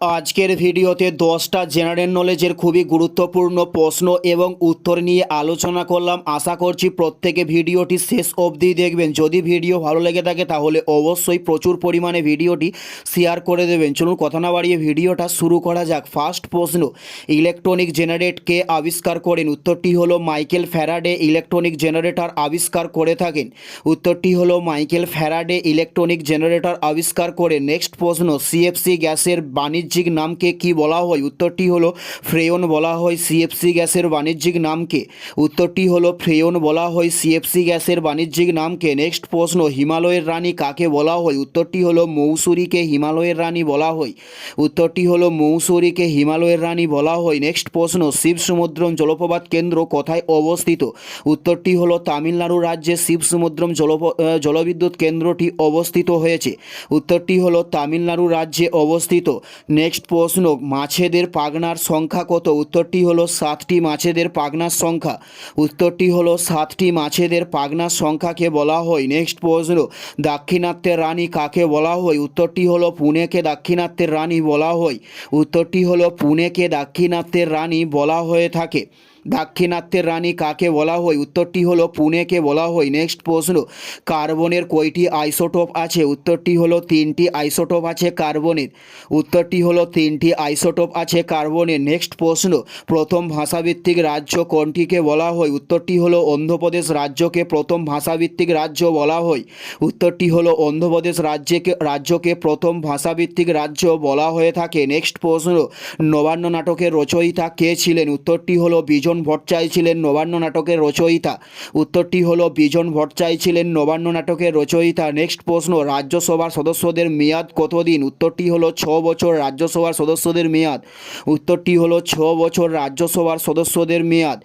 আজকের ভিডিওতে দশটা জেনারেল নলেজের খুবই গুরুত্বপূর্ণ প্রশ্ন এবং উত্তর নিয়ে আলোচনা করলাম। আশা করছি প্রত্যেকে ভিডিওটি শেষ অবধি দেখবেন। যদি ভিডিও ভালো লেগে থাকে, তাহলে অবশ্যই প্রচুর পরিমাণে ভিডিওটি শেয়ার করে দেবেন। চলুন কথা না বাড়িয়ে ভিডিওটা শুরু করা যাক। ফার্স্ট প্রশ্ন, ইলেকট্রনিক জেনারেটকে আবিষ্কার করেন। উত্তরটি হলো মাইকেল ফ্যারাডে ইলেকট্রনিক জেনারেটর আবিষ্কার করে থাকেন। উত্তরটি হলো মাইকেল ফ্যারাডে ইলেকট্রনিক জেনারেটর আবিষ্কার করে। নেক্সট প্রশ্ন, সিএফসি গ্যাসের বাণিজ্যিক নামকে কি বলা হয়? উত্তরটি হলো ফ্রেয়ন বলা হয় সিএফসি গ্যাসের বাণিজ্যিক নামকে। উত্তরটি হলো ফ্রেয়ন বলা হয় সিএফসি গ্যাসের বাণিজ্যিক নামকে। নেক্সট প্রশ্ন, হিমালয়ের রানী কাকে বলা হয়? উত্তরটি হলো মৌসুরীকে হিমালয়ের রানী বলা হয়। উত্তরটি হলো মৌসুরীকে হিমালয়ের রানী বলা হয়। নেক্সট প্রশ্ন শিব সমুদ্রম জলপ্রপাত কেন্দ্র কোথায় অবস্থিত? উত্তরটি হলো তামিলনাড়ু রাজ্যে শিব সমুদ্রম জলপ জলবিদ্যুৎ কেন্দ্রটি অবস্থিত হয়েছে। উত্তরটি হলো তামিলনাড়ু রাজ্যে অবস্থিত। নেক্সট প্রশ্ন, মাছেদের পাগনার সংখ্যা কত? উত্তরটি হলো সাতটি মাছেদের পাগনার সংখ্যা। উত্তরটি হলো সাতটি মাছেদের পাগনার সংখ্যাকে বলা হয়। নেক্সট প্রশ্ন, দাক্ষিণাত্যের রানী কাকে বলা হয়? উত্তরটি হলো পুনেকে দাক্ষিণাত্যের রানী বলা হয়। উত্তরটি হলো পুনেকে দাক্ষিণাত্যের রানী বলা হয়ে থাকে। দাক্ষিণাত্যের রানী কাকে বলা হয়? উত্তরটি হলো পুনেকে বলা হয়। নেক্সট প্রশ্ন, কার্বনের কয়টি আইসোটোপ আছে? উত্তরটি হলো তিনটি আইসোটোপ আছে কার্বনের। উত্তরটি হলো তিনটি আইসোটোপ আছে কার্বনের। নেক্সট প্রশ্ন, প্রথম ভাষাভিত্তিক রাজ্য কোনটিকে বলা হয়? উত্তরটি হলো অন্ধ্রপ্রদেশ রাজ্যকে প্রথম ভাষাভিত্তিক রাজ্য বলা হয়। উত্তরটি হলো অন্ধ্রপ্রদেশ রাজ্যকে রাজ্যকে প্রথম ভাষাভিত্তিক রাজ্য বলা হয়ে থাকে। নেক্সট প্রশ্ন, নবান্ন নাটকের রচয়িতা কে ছিলেন? উত্তরটি হলো বিজন ভট্টাচার্য ছিলেন নবান্ন নাটকের রচয়িতা। উত্তরটি হলো, বিজন ভট্টাচার্য ছিলেন নবান্ন নাটকের রচয়িতা। নেক্সট প্রশ্ন, রাজ্যসভার সদস্যদের মেয়াদ কতদিন? উত্তরটি হলো, ছ বছর রাজ্যসভার সদস্যদের মেয়াদ। উত্তরটি হল, ছ বছর রাজ্যসভার সদস্যদের মেয়াদ।